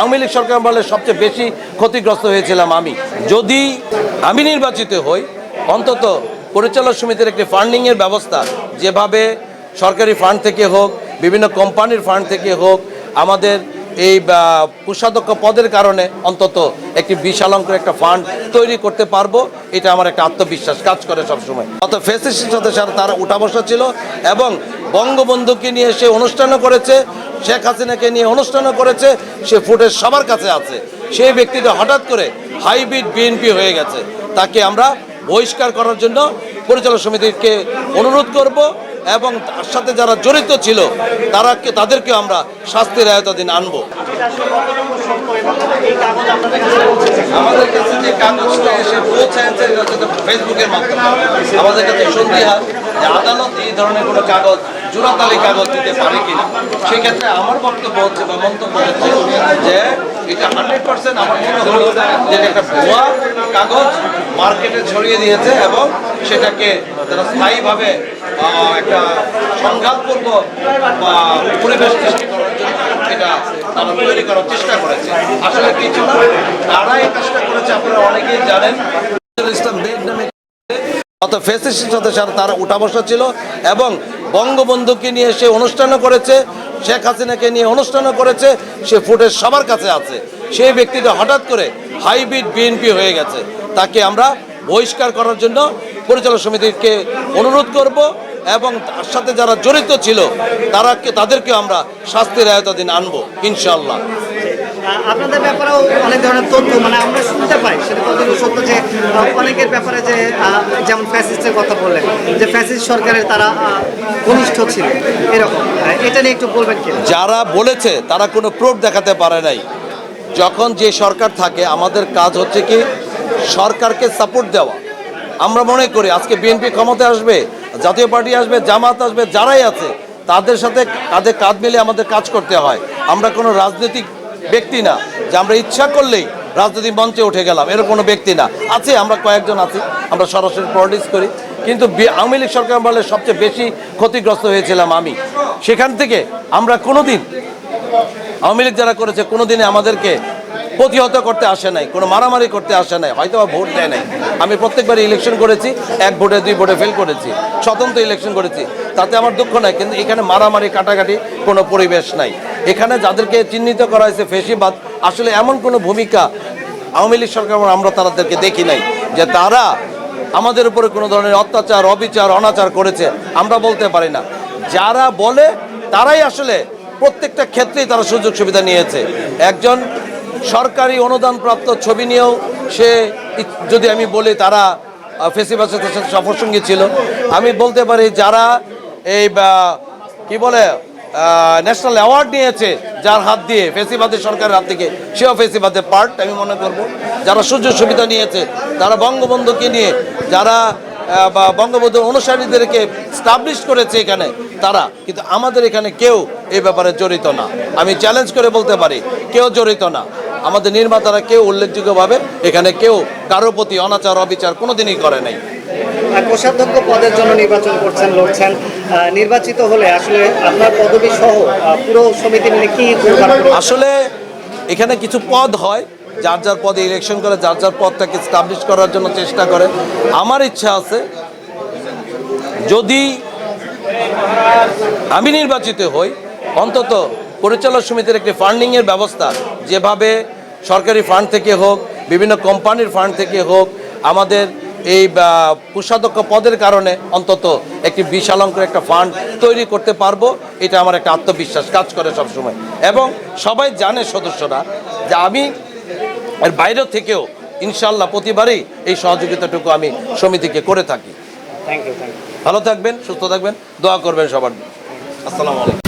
আওয়ামী লীগ সরকার বলে সবচেয়ে বেশি ক্ষতিগ্রস্ত হয়েছিলাম আমি। যদি আমি নির্বাচিত হই, অন্তত পরিচালক সমিতির একটি ফান্ডিংয়ের ব্যবস্থা, যেভাবে সরকারি ফান্ড থেকে হোক, বিভিন্ন কোম্পানির ফান্ড থেকে হোক, আমাদের এই কোষাধ্যক্ষ পদের কারণে অন্তত একটি বিশাল অঙ্কের একটা ফান্ড তৈরি করতে পারব, এটা আমার একটা আত্মবিশ্বাস কাজ করে সবসময়। অত ফেসিসের সাথে সাথে তারা উঠা বসা ছিল এবং বঙ্গবন্ধুকে নিয়ে সে অনুষ্ঠানও করেছে শেখ হাসিনাকে নিয়ে অনুষ্ঠানও করেছে, সে ফুটেজ সবার কাছে আছে। সেই ব্যক্তিটা হঠাৎ করে হাইব্রিড বিএনপি হয়ে গেছে। তাকে আমরা বহিষ্কার করার জন্য পরিচালক সমিতিকে অনুরোধ করব এবং তার সাথে যারা জড়িত ছিল তারা তাদেরকে আমরা শাস্তির আয়তাধীন আনব। আমাদের কাছে যে কাগজটা এসে হচ্ছে ফেসবুকের মাধ্যমে। আমাদের কাছে সন্দেহার যে আদালত এই ধরনের কোনো কাগজ জোড়াতালি কাগজ দিতে পারে কিনা। সেক্ষেত্রে আমার বক্তব্য হচ্ছে বা মন্তব্য হচ্ছে যে এটা হান্ড্রেড পার্সেন্ট আমার মনে হলো যে একটা ভুয়া কাগজ মার্কেটে ছড়িয়ে দিয়েছে এবং সেটাকে তারা স্থায়ীভাবে একটা সংঘাতপূর্ণ বা পরিবেশ সৃষ্টি করার জন্য এটা তারা তৈরি করার চেষ্টা করেছে। আসলে কিছু না তারা এই কাজটা করেছে, আপনারা অনেকেই জানেন। ইসলাম বেদ নামে অত ফেসিসের সাথে তারা উঠা বসা ছিল এবং বঙ্গবন্ধুকে নিয়ে সে অনুষ্ঠানও করেছে, শেখ হাসিনাকে নিয়ে অনুষ্ঠানও করেছে, সে ফুটেজ সবার কাছে আছে। সেই ব্যক্তিটা হঠাৎ করে হাইব্রিড বিএনপি হয়ে গেছে। তাকে আমরা বহিষ্কার করার জন্য পরিচালক সমিতিকে অনুরোধ করব এবং তার সাথে যারা জড়িত ছিল তারা তাদেরকে আমরা শাস্তির আয়তাধীন আনব ইনশাল্লাহ আপনাদের ব্যাপারেও অনেক ধরনের তথ্য মানে আমরা শুনতে পাই, সেটা কতটুকু সত্য যে অনেকের ব্যাপারে যে যেমন ফ্যাসিস্টের কথা বললেন, যে ফ্যাসিস্ট সরকারের তারা ঘনিষ্ঠ ছিল, এরকম। এটা নিয়ে একটু বলবেন কি? যারা বলেছে, তারা কোনো প্রুফ দেখাতে পারে নাই। যখন যে সরকার থাকে, আমাদের কাজ হচ্ছে কি, সরকারকে সাপোর্ট দেওয়া। আমরা মনে করি, আজকে বিএনপি ক্ষমতায় আসবে, জাতীয় পার্টি আসবে, জামাত আসবে, যারাই আছে, তাদের সাথে কাঁধে কাঁধ মিলে আমাদের কাজ করতে হয়। আমরা কোনো রাজনৈতিক ব্যক্তি না, যে আমরা ইচ্ছা করলেই রাজনৈতিক মঞ্চে উঠে গেলাম, এরকম কোনো ব্যক্তি না। আছে, আমরা কয়েকজন আছি, আমরা সরাসরি পলিটিক্স করি, কিন্তু আওয়ামী লীগ সরকার বলে সবচেয়ে বেশি ক্ষতিগ্রস্ত হয়েছিলাম আমি। সেখান থেকে আমরা কোনো দিন আওয়ামী লীগ যারা করেছে কোনো দিনে আমাদেরকে প্রতিহত করতে আসে নাই, কোনো মারামারি করতে আসে নাই হয়তো ভোট দেয় নাই। আমি প্রত্যেকবার ইলেকশন করেছি, এক ভোটে, দুই ভোটে ফেল করেছি, স্বতন্ত্র ইলেকশন করেছি, তাতে আমার দুঃখ নাই, কিন্তু এখানে মারামারি, কাটাকাটি কোনো পরিবেশ নাই। এখানে যাদেরকে চিহ্নিত করা হয়েছে ফেসিবাদ, আসলে এমন কোনো ভূমিকা আওয়ামী লীগ সরকার আমরা তাদেরকে দেখি নাই, যে তারা আমাদের উপরে কোনো ধরনের অত্যাচার, অবিচার, অনাচার করেছে, আমরা বলতে পারি না। যারা বলে, তারাই আসলে প্রত্যেকটা ক্ষেত্রেই তারা সুযোগ সুবিধা নিয়েছে। একজন সরকারি অনুদানপ্রাপ্ত ছবি নিয়েও সে যদি আমি বলি তারা ফেসিবাসের সাথে সফরসঙ্গী ছিল। আমি বলতে পারি যারা এই কি বলে ন্যাশনাল অ্যাওয়ার্ড নিয়েছে যার হাত দিয়ে ফেসিবাদের সরকারের হাত থেকে, সেও ফেসিবাদের পার্ট আমি মনে করব। যারা সুযোগ সুবিধা নিয়েছে, তারা বঙ্গবন্ধুকে নিয়ে, যারা বঙ্গবন্ধুর অনুসারীদেরকে স্টাবলিশ করেছে এখানে, তারা। কিন্তু আমাদের এখানে কেউ এই ব্যাপারে জড়িত না। আমি চ্যালেঞ্জ করে বলতে পারি, কেউ জড়িত না। আমাদের নির্মাতারা কেউ উল্লেখযোগ্যভাবে এখানে কেউ কারও প্রতি অনাচার অবিচার কোনোদিনই করে নাই। কোষাধ্যক্ষ পদের জন্য নির্বাচন করছেন লড়ছেন নির্বাচিত হলে আসলে আপনার পদবি সহ পুরো সমিতি মিলে কি আসলে এখানে কিছু পদ হয় যার যার পদে ইলেকশন করে যার যার পদটাকে স্টাবলিশ করার জন্য চেষ্টা করে। আমার ইচ্ছা আছে যদি আমি নির্বাচিত হই অন্তত পরিচালক সমিতির একটি ফান্ডিংয়ের ব্যবস্থা যেভাবে সরকারি ফান্ড থেকে হোক বিভিন্ন কোম্পানির ফান্ড থেকে হোক আমাদের এই কোষাধ্যক্ষ পদের কারণে অন্তত একটি বিশাল অঙ্কের একটা ফান্ড তৈরি করতে পারব এটা আমার একটা আত্মবিশ্বাস কাজ করে সবসময়। এবং সবাই জানে সদস্যরা যে আমি এর বাইরে থেকেও ইনশাল্লাহ প্রতিবারই এই সহযোগিতাটুকু আমি সমিতিকে করে থাকি। থ্যাংক ইউ ভালো থাকবেন সুস্থ থাকবেন দোয়া করবেন সবার। আসসালামু আলাইকুম।